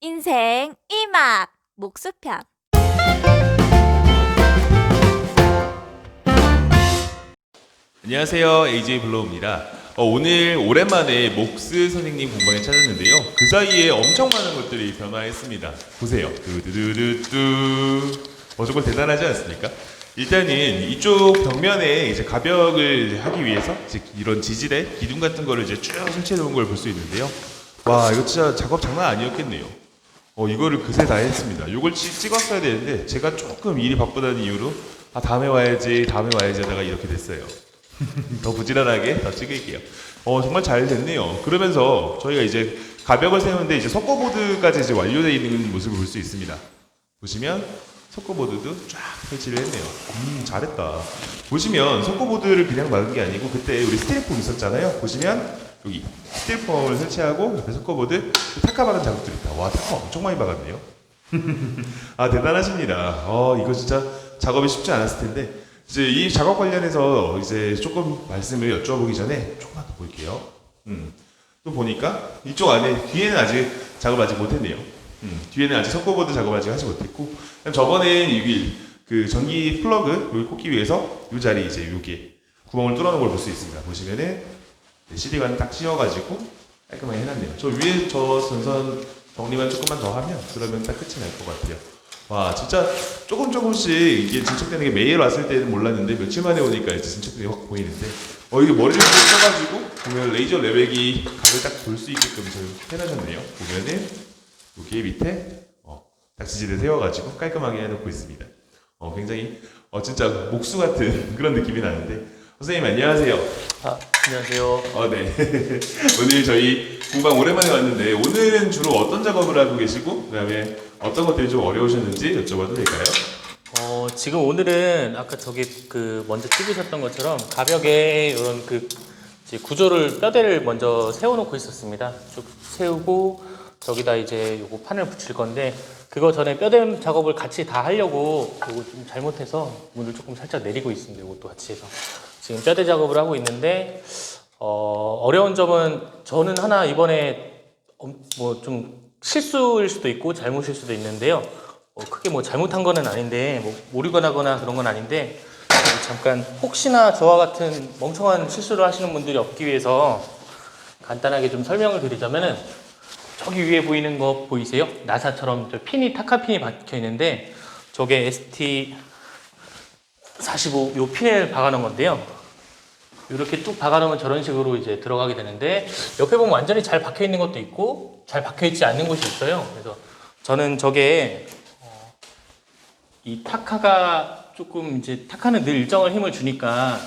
인생 이막 목수편 안녕하세요. AJ 블로우입니다. 어, 오늘 오랜만에 목스 선생님 공방에 찾았는데요. 그 사이에 엄청 많은 것들이 변화했습니다. 보세요. 두두두두두. 어, 정말 대단하지 않습니까? 일단은 이쪽 벽면에 이제 가벽을 하기 위해서 이제 이런 지지대, 기둥 같은 거를 이제 쭉 설치해 놓은 걸 볼 수 있는데요. 와, 이거 진짜 작업 장난 아니었겠네요. 어, 이거를 그새 다 했습니다. 이걸 찍- 찍었어야 되는데 제가 조금 일이 바쁘다는 이유로 아, 다음에 와야지, 다음에 와야지 하다가 이렇게 됐어요. 더 부지런하게 더 찍을게요. 어 정말 잘 됐네요. 그러면서 저희가 이제 가벽을 세우는데 이제 석고보드까지 이제 완료되어 있는 모습을 볼 수 있습니다. 보시면 석고보드도 쫙 설치를 했네요. 음 잘했다. 보시면 석고보드를 그냥 막은 게 아니고 그때 우리 스티로폼 있었잖아요. 보시면 여기 스티로폼을 설치하고 옆에 석고보드 타카 박은 작업들이 있다. 와 타카 엄청 많이 박았네요. 아 대단하십니다. 어 이거 진짜 작업이 쉽지 않았을 텐데 이제 이 작업 관련해서 이제 조금 말씀을 여쭤보기 전에 조금만 더 볼게요. 음. 또 보니까 이쪽 안에 뒤에는 아직 작업 아직 못했네요. 음. 뒤에는 아직 석고보드 작업 아직 하지 못했고 저번엔 여기 그 전기 플러그 여기 꽂기 위해서 이 자리 이제 여기 구멍을 뚫어놓은 걸 볼 수 있습니다. 보시면은 CD관 딱 씌워가지고 깔끔하게 해놨네요. 저 위에 저 전선 정리만 조금만 더 하면 그러면 딱 끝이 날 것 같아요. 와 진짜 조금 조금씩 이게 진척되는 게 매일 왔을 때는 몰랐는데 며칠 만에 오니까 이제 진척되는 게확 보이는데 어 이게 머리를 좀 써가지고 보면 레이저 레벨이 각을 딱 볼 수 있게끔 저 해놓으셨네요. 보면은 여기 밑에 어, 닥치지대 세워가지고 깔끔하게 해놓고 있습니다. 어 굉장히 어 진짜 목수 같은 그런 느낌이 나는데 선생님 안녕하세요. 아, 안녕하세요. 어, 네. 오늘 저희 공방 오랜만에 왔는데 오늘은 주로 어떤 작업을 하고 계시고 그다음에 어떤 것들이 좀 어려우셨는지 여쭤봐도 될까요? 어, 지금 오늘은 아까 저기 그 먼저 찍으셨던 것처럼 가벽에 이런 그 이제 구조를 뼈대를 먼저 세워놓고 있었습니다. 쭉 세우고 저기다 이제 요거 판을 붙일 건데 그거 전에 뼈대 작업을 같이 다 하려고 요거 좀 잘못해서 문을 조금 살짝 내리고 있습니다. 이것도 같이 해서 지금 뼈대 작업을 하고 있는데 어, 어려운 점은 저는 하나 이번에 뭐 좀 실수일 수도 있고 잘못일 수도 있는데요. 어, 크게 뭐 잘못한 거는 아닌데 뭐 오류가 나거나 그런 건 아닌데 어, 잠깐 혹시나 저와 같은 멍청한 실수를 하시는 분들이 없기 위해서 간단하게 좀 설명을 드리자면은 저기 위에 보이는 거 보이세요? 나사처럼 저 핀이 타카 핀이 박혀 있는데 저게 ST 45 요 핀을 박아 놓은 건데요. 이렇게 뚝 박아놓으면 저런 식으로 이제 들어가게 되는데 옆에 보면 완전히 잘 박혀 있는 것도 있고 잘 박혀 있지 않는 곳이 있어요. 그래서 저는 저게 어, 이 타카가 조금 이제 타카는 늘 일정한 힘을 주니까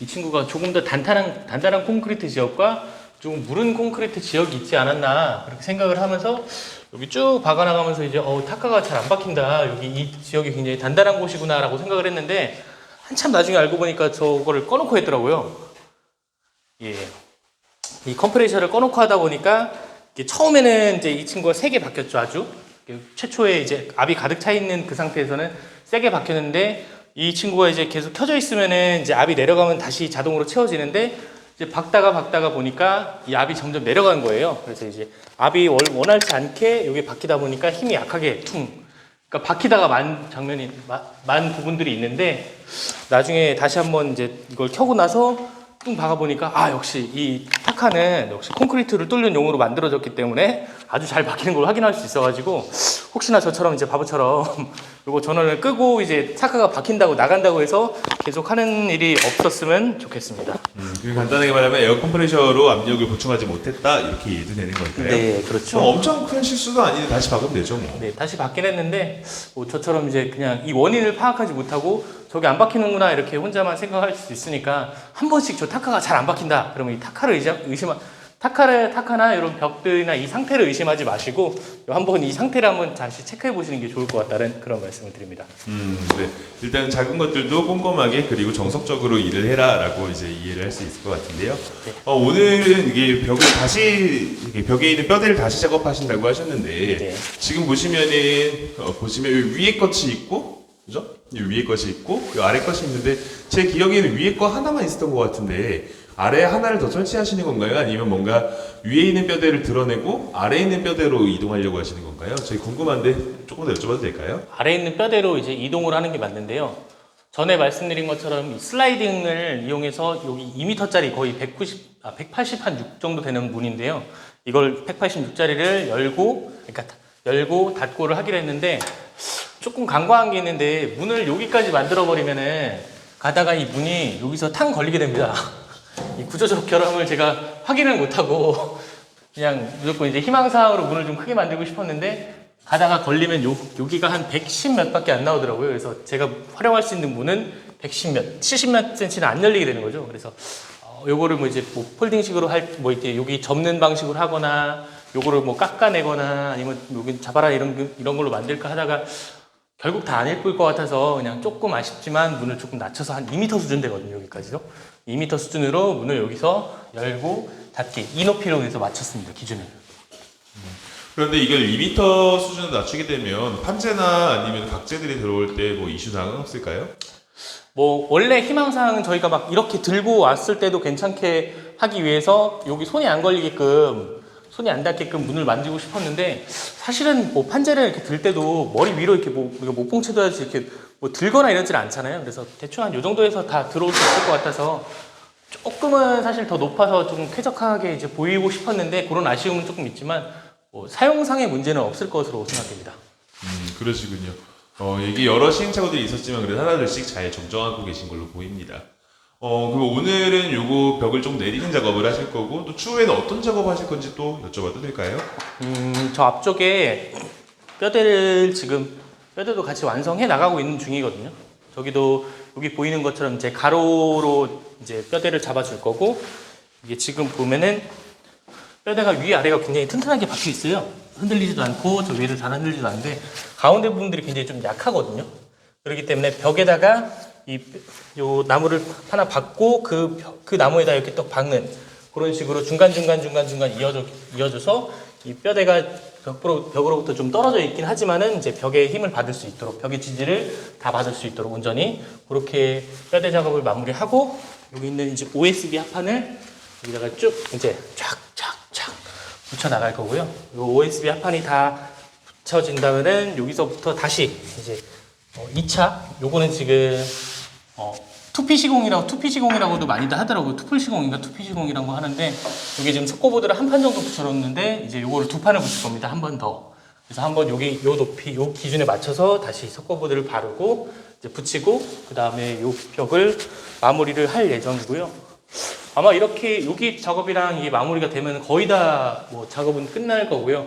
이 친구가 조금 더 단단한 단단한 콘크리트 지역과 조금 무른 콘크리트 지역이 있지 않았나 그렇게 생각을 하면서 여기 쭉 박아나가면서 이제 어 타카가 잘 안 박힌다 여기 이 지역이 굉장히 단단한 곳이구나라고 생각을 했는데 한참 나중에 알고 보니까 저거를 꺼놓고 했더라고요. 예. 이 컴프레셔를 꺼놓고 하다 보니까 처음에는 이제 이 친구가 세게 박혔죠, 아주. 최초에 이제 압이 가득 차 있는 그 상태에서는 세게 박혔는데 이 친구가 이제 계속 켜져 있으면은 이제 압이 내려가면 다시 자동으로 채워지는데 이제 박다가 박다가 보니까 이 압이 점점 내려가는 거예요. 그래서 이제 압이 원- 원활치 않게 여기 박히다 보니까 힘이 약하게 퉁. 그러니까 박히다가 만 장면이 마- 만 부분들이 있는데 나중에 다시 한번 이제 이걸 켜고 나서 뚱 박아보니까 아 역시 이 타카는 역시 콘크리트를 뚫는 용으로 만들어졌기 때문에 아주 잘 박히는 걸 확인할 수 있어가지고 혹시나 저처럼 이제 바보처럼 요거 전원을 끄고 이제 타카가 박힌다고 나간다고 해서 계속 하는 일이 없었으면 좋겠습니다. 음, 그리고 간단하게 말하면 에어 컴프레셔로 압력을 보충하지 못했다 이렇게 이해도 되는 걸까요? 네, 어, 그렇죠. 엄청 큰 실수도 아닌데 다시 박으면 되죠 뭐. 네, 다시 받긴 했는데 뭐 저처럼 이제 그냥 이 원인을 파악하지 못하고 저게 안 박히는구나 이렇게 혼자만 생각할 수 있으니까 한 번씩 저 타카가 잘 안 박힌다 그러면 이 타카를 의심, 의심 타카를 타카나 이런 벽들이나 이 상태를 의심하지 마시고 한번 이 상태를 한번 다시 체크해 보시는 게 좋을 것 같다는 그런 말씀을 드립니다. 음, 네. 일단 작은 것들도 꼼꼼하게 그리고 정석적으로 일을 해라라고 이제 이해를 할 수 있을 것 같은데요. 네. 어, 오늘은 이게 벽을 다시 이게 벽에 있는 뼈대를 다시 작업하신다고 하셨는데 네. 지금 보시면은 어, 보시면 위에 것이 있고 그죠? 이 위에 것이 있고 이 아래 것이 있는데 제 기억에는 위에 거 하나만 있었던 것 같은데 아래 하나를 더 설치하시는 건가요? 아니면 뭔가 위에 있는 뼈대를 드러내고 아래에 있는 뼈대로 이동하려고 하시는 건가요? 저희 궁금한데 조금 더 여쭤봐도 될까요? 아래 있는 뼈대로 이제 이동을 하는 게 맞는데요. 전에 말씀드린 것처럼 이 슬라이딩을 이용해서 여기 2m짜리 거의 190, 아, 180 한 6 정도 되는 문인데요. 이걸 186짜리를 열고, 그러니까 열고 닫고를 하기로 했는데 조금 간과한 게 있는데 문을 여기까지 만들어 버리면은 가다가 이 문이 여기서 탕 걸리게 됩니다. 이 구조적 결함을 제가 확인을 못하고 그냥 무조건 이제 희망사항으로 문을 좀 크게 만들고 싶었는데 가다가 걸리면 요, 여기가 한 110 몇 밖에 안 나오더라고요. 그래서 제가 활용할 수 있는 문은 110 몇, 70 몇 센치는 안 열리게 되는 거죠. 그래서 어, 요거를 뭐 이제 뭐 폴딩식으로 할, 뭐 이렇게 여기 접는 방식으로 하거나 요거를 뭐 깎아내거나 아니면 여기 잡아라 이런, 거- 이런 걸로 만들까 하다가 결국 다 안 예쁠 것 같아서 그냥 조금 아쉽지만 문을 조금 낮춰서 한 2m 수준 되거든요 여기까지요 2m 수준으로 문을 여기서 열고 닫기. 이 높이로 해서 맞췄습니다 기준을. 그런데 이걸 2m 수준으로 낮추게 되면 판재나 아니면 각재들이 들어올 때 뭐 이슈 사항은 없을까요? 뭐 원래 희망사항은 저희가 막 이렇게 들고 왔을 때도 괜찮게 하기 위해서 여기 손이 안 걸리게끔 손이 안 닿게끔 문을 만들고 싶었는데 사실은 뭐 판재를 이렇게 들 때도 머리 위로 이렇게 뭐 우리가 목봉 채도 하지 이렇게 뭐 들거나 이러질 않잖아요. 그래서 대충 한 요 정도에서 다 들어올 수 있을 것 같아서 조금은 사실 더 높아서 좀 쾌적하게 이제 보이고 싶었는데 그런 아쉬움은 조금 있지만 뭐 사용상의 문제는 없을 것으로 생각됩니다. 음, 그러시군요. 어, 이게 여러 시행착오들이 있었지만 그래도 하나둘씩 잘 정정하고 계신 걸로 보입니다. 어, 그리고 오늘은 요거 벽을 좀 내리는 작업을 하실 거고 또 추후에는 어떤 작업 하실 건지 또 여쭤봐도 될까요? 음, 저 앞쪽에 뼈대를 지금 뼈대도 같이 완성해 나가고 있는 중이거든요. 저기도 여기 보이는 것처럼 이제 가로로 이제 뼈대를 잡아줄 거고 이게 지금 보면은 뼈대가 위 아래가 굉장히 튼튼하게 박혀 있어요. 흔들리지도 않고 저 위를 잘 흔들리지도 않는데 가운데 부분들이 굉장히 좀 약하거든요. 그렇기 때문에 벽에다가 이 요 나무를 하나 박고 그, 벽- 그 나무에다 이렇게 또 박는 그런 식으로 중간 중간 중간 중간 이어져 이어져서 이 뼈대가 벽으로 벽으로부터 좀 떨어져 있긴 하지만은 이제 벽에 힘을 받을 수 있도록 벽의 지지를 다 받을 수 있도록 온전히 그렇게 뼈대 작업을 마무리하고 여기 있는 이제 OSB 합판을 여기다가 쭉 이제 쫙쫙쫙 붙여 나갈 거고요. 이 OSB 합판이 다 붙여진 다음에는 여기서부터 다시 이제 어, 2차 요거는 지금 어, 투피 시공이라고 투피 시공이라고도 많이들 하더라고요. 투풀 시공인가 투피 시공이라고 하는데 여기 지금 석고보드를 한 판 정도 붙여놓는데 이제 요거를 두 판을 붙일 겁니다. 한 번 더. 그래서 한번 여기 요 높이 요 기준에 맞춰서 다시 석고보드를 바르고 이제 붙이고 그 다음에 요 벽을 마무리를 할 예정이고요. 아마 이렇게 여기 작업이랑 이게 마무리가 되면 거의 다 뭐 작업은 끝날 거고요.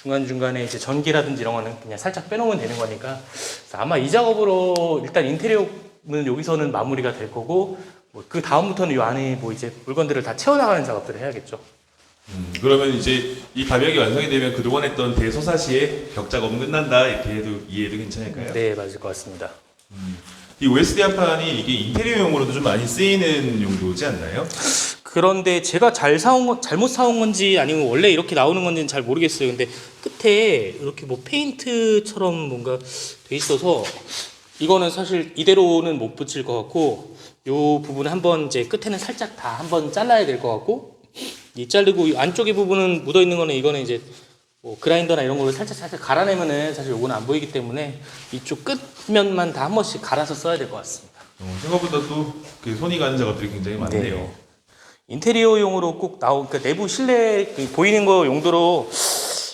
중간 중간에 이제 전기라든지 이런 거는 그냥 살짝 빼놓으면 되는 거니까 아마 이 작업으로 일단 인테리어 는 여기서는 마무리가 될 거고 뭐 그 다음부터는 이 안에 뭐 이제 물건들을 다 채워나가는 작업들을 해야겠죠. 음, 그러면 이제 이 가벽이 완성이 되면 그동안 했던 대소사시에 벽 작업은 끝난다 이렇게 해도 이해해도 괜찮을까요? 네 맞을 것 같습니다. 이 OSD 한판이 이게 인테리어용으로도 좀 많이 쓰이는 용도지 않나요? 그런데 제가 잘 사온 건 잘못 사온 건지 아니면 원래 이렇게 나오는 건지는 잘 모르겠어요. 근데 끝에 이렇게 뭐 페인트처럼 뭔가 돼 있어서 이거는 사실 이대로는 못 붙일 것 같고 요 부분 한번 이제 끝에는 살짝 다 한번 잘라야 될 것 같고 이 자르고 이 안쪽에 부분은 묻어 있는 거는 이거는 이제 뭐 그라인더나 이런 걸로 살짝 살짝 갈아내면은 사실 요거는 안 보이기 때문에 이쪽 끝면만 다 한 번씩 갈아서 써야 될 것 같습니다. 어, 생각보다 또그 손이 가는 작업들이 굉장히 많네요. 네. 인테리어용으로 꼭 나온 그러니까 내부 실내 그 보이는 거 용도로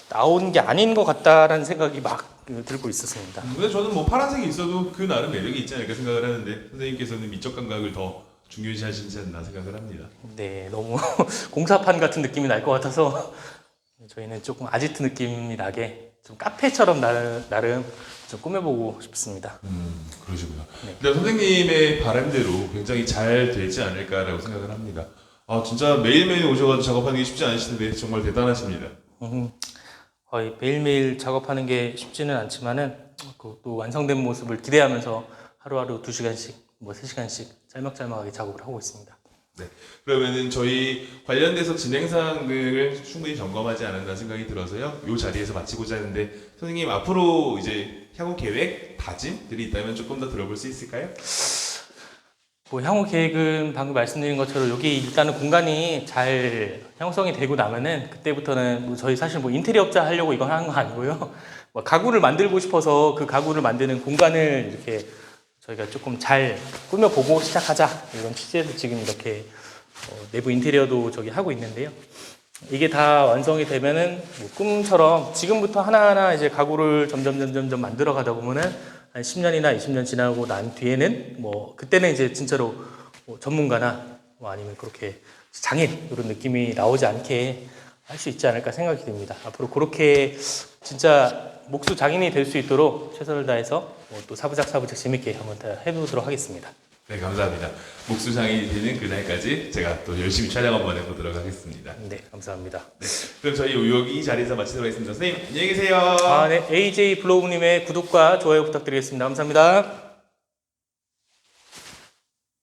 나온 게 아닌 것 같다라는 생각이 막 들고 있었습니다. 근데 저는 뭐 파란색이 있어도 그 나름 매력이 있지 않을까 생각을 하는데 선생님께서는 미적 감각을 더 중요시하시지 않나 생각을 합니다. 네, 너무 공사판 같은 느낌이 날 것 같아서 저희는 조금 아지트 느낌이 나게 좀 카페처럼 나름, 나름 좀 꾸며보고 싶습니다. 음, 그러시구나. 네. 근데 선생님의 바람대로 굉장히 잘 되지 않을까라고 생각을 합니다. 아, 진짜 매일매일 오셔가지고 작업하는 게 쉽지 않으시는데 정말 대단하십니다. 음, 거의 매일매일 작업하는 게 쉽지는 않지만은 그또 완성된 모습을 기대하면서 하루하루 두 시간씩 뭐세 시간씩 짤막짤막하게 작업을 하고 있습니다. 네. 그러면은 저희 관련돼서 진행 사항들을 충분히 점검하지 않았나 생각이 들어서요. 이 자리에서 마치고자 하는데 선생님 앞으로 이제 향후 계획, 다짐들이 있다면 조금 더 들어볼 수 있을까요? 뭐 향후 계획은 방금 말씀드린 것처럼 여기 일단은 공간이 잘 형성이 되고 나면은 그때부터는 뭐 저희 사실 뭐 인테리어 업자 하려고 이거 하는 거 아니고요. 뭐 가구를 만들고 싶어서 그 가구를 만드는 공간을 이렇게 저희가 조금 잘 꾸며보고 시작하자 이런 취지에서 지금 이렇게 어, 내부 인테리어도 저기 하고 있는데요. 이게 다 완성이 되면은 뭐 꿈처럼 지금부터 하나하나 이제 가구를 점점 점점 점 만들어 가다 보면은 한 10년이나 20년 지나고 난 뒤에는 뭐 그때는 이제 진짜로 뭐 전문가나 뭐 아니면 그렇게 장인 이런 느낌이 나오지 않게 할 수 있지 않을까 생각이 듭니다. 앞으로 그렇게 진짜 목수 장인이 될 수 있도록 최선을 다해서 뭐 또 사부작 사부작 재밌게 한번 다 해보도록 하겠습니다. 네, 감사합니다. 목수장이 되는 그날까지 제가 또 열심히 촬영 한번 해보도록 하겠습니다. 네, 감사합니다. 그럼 저희 여기 이 자리에서 마치도록 하겠습니다. 선생님, 안녕히 계세요. 아, 네, AJ 블로그님의 구독과 좋아요 부탁드리겠습니다. 감사합니다.